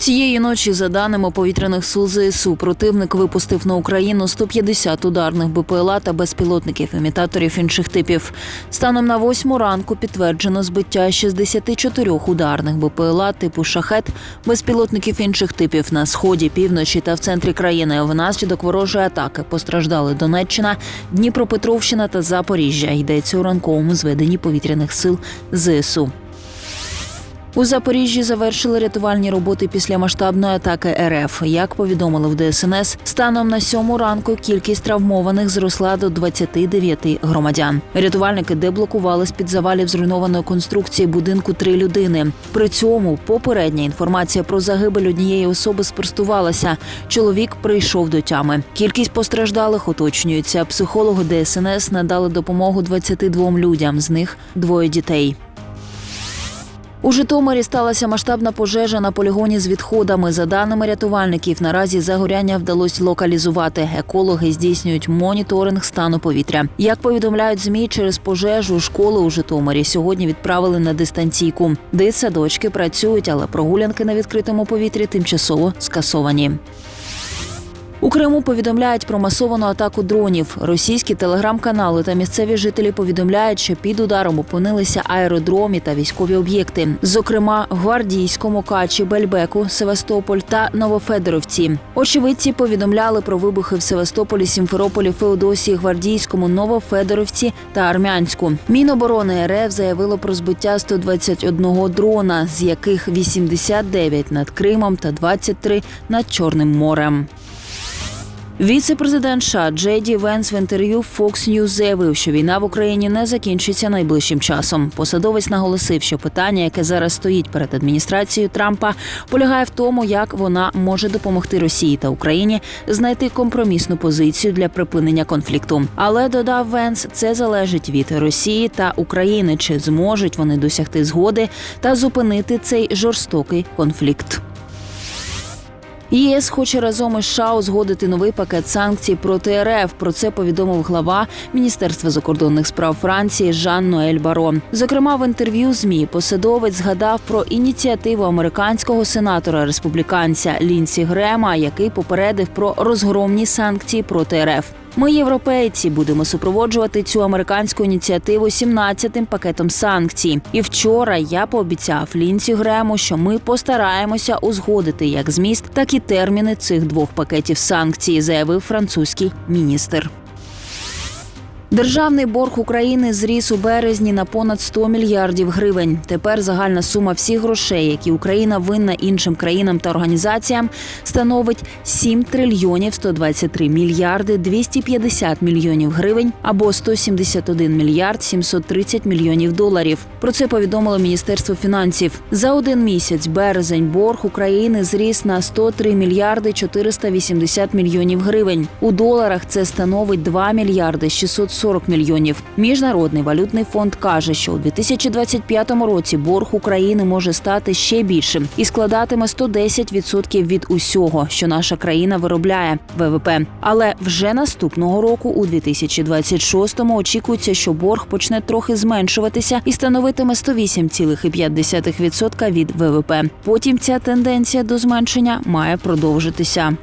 Цієї ночі, за даними повітряних сил ЗСУ, противник випустив на Україну 150 ударних БПЛА та безпілотників імітаторів інших типів. Станом на восьму ранку підтверджено збиття 64 ударних БПЛА типу шахет, безпілотників інших типів на сході, півночі та в центрі країни. Внаслідок ворожої атаки постраждали Донеччина, Дніпропетровщина та Запоріжжя. Йдеться у ранковому зведенні повітряних сил ЗСУ. У Запоріжжі завершили рятувальні роботи після масштабної атаки РФ. Як повідомили в ДСНС, станом на сьому ранку кількість травмованих зросла до 29 громадян. Рятувальники деблокували з під завалів зруйнованої конструкції будинку три людини. При цьому попередня інформація про загибель однієї особи спростувалася. Чоловік прийшов до тями. Кількість постраждалих уточнюється. Психологи ДСНС надали допомогу 22 людям, з них двоє дітей. У Житомирі сталася масштабна пожежа на полігоні з відходами. За даними рятувальників, наразі загоряння вдалося локалізувати. Екологи здійснюють моніторинг стану повітря. Як повідомляють змі, через пожежу школи у Житомирі сьогодні відправили на дистанційку. Дитсадочки працюють, але прогулянки на відкритому повітрі тимчасово скасовані. У Криму повідомляють про масовану атаку дронів. Російські телеграм-канали та місцеві жителі повідомляють, що під ударом опинилися аеродромі та військові об'єкти, зокрема Гвардійському, Качі, Бельбеку, Севастополь та Новофедоровці. Очевидці повідомляли про вибухи в Севастополі, Сімферополі, Феодосії, Гвардійському, Новофедоровці та Армянську. Міноборони РФ заявило про збиття 121 дрона, з яких 89 над Кримом та 23 над Чорним морем. Віце-президент США Джей Ді Венс в інтерв'ю Fox News заявив, що війна в Україні не закінчиться найближчим часом. Посадовець наголосив, що питання, яке зараз стоїть перед адміністрацією Трампа, полягає в тому, як вона може допомогти Росії та Україні знайти компромісну позицію для припинення конфлікту. Але додав Венс, це залежить від Росії та України, чи зможуть вони досягти згоди та зупинити цей жорстокий конфлікт. ЄС хоче разом із США узгодити новий пакет санкцій проти РФ. Про це повідомив глава Міністерства закордонних справ Франції Жан Ноель Барон. Зокрема, в інтерв'ю змі посадовець згадав про ініціативу американського сенатора республіканця Лінсі Грема, який попередив про розгромні санкції проти РФ. Ми, європейці, будемо супроводжувати цю американську ініціативу 17-тим пакетом санкцій. І вчора я пообіцяв Лінці Грему, що ми постараємося узгодити як зміст, так і терміни цих двох пакетів санкцій, заявив французький міністр. Державний борг України зріс у березні на понад 100 мільярдів гривень. Тепер загальна сума всіх грошей, які Україна винна іншим країнам та організаціям, становить 7 трильйонів 123 мільярди 250 мільйонів гривень або 171 мільярд 730 мільйонів доларів. Про це повідомило Міністерство фінансів. За один місяць березень борг України зріс на 103 мільярди 480 мільйонів гривень. У доларах це становить 2 мільярди 640 40 мільйонів. Міжнародний валютний фонд каже, що у 2025 році борг України може стати ще більшим і складатиме 110% від усього, що наша країна виробляє ВВП. Але вже наступного року, у 2026-му, очікується, що борг почне трохи зменшуватися і становитиме 108,5% від ВВП. Потім ця тенденція до зменшення має продовжитися.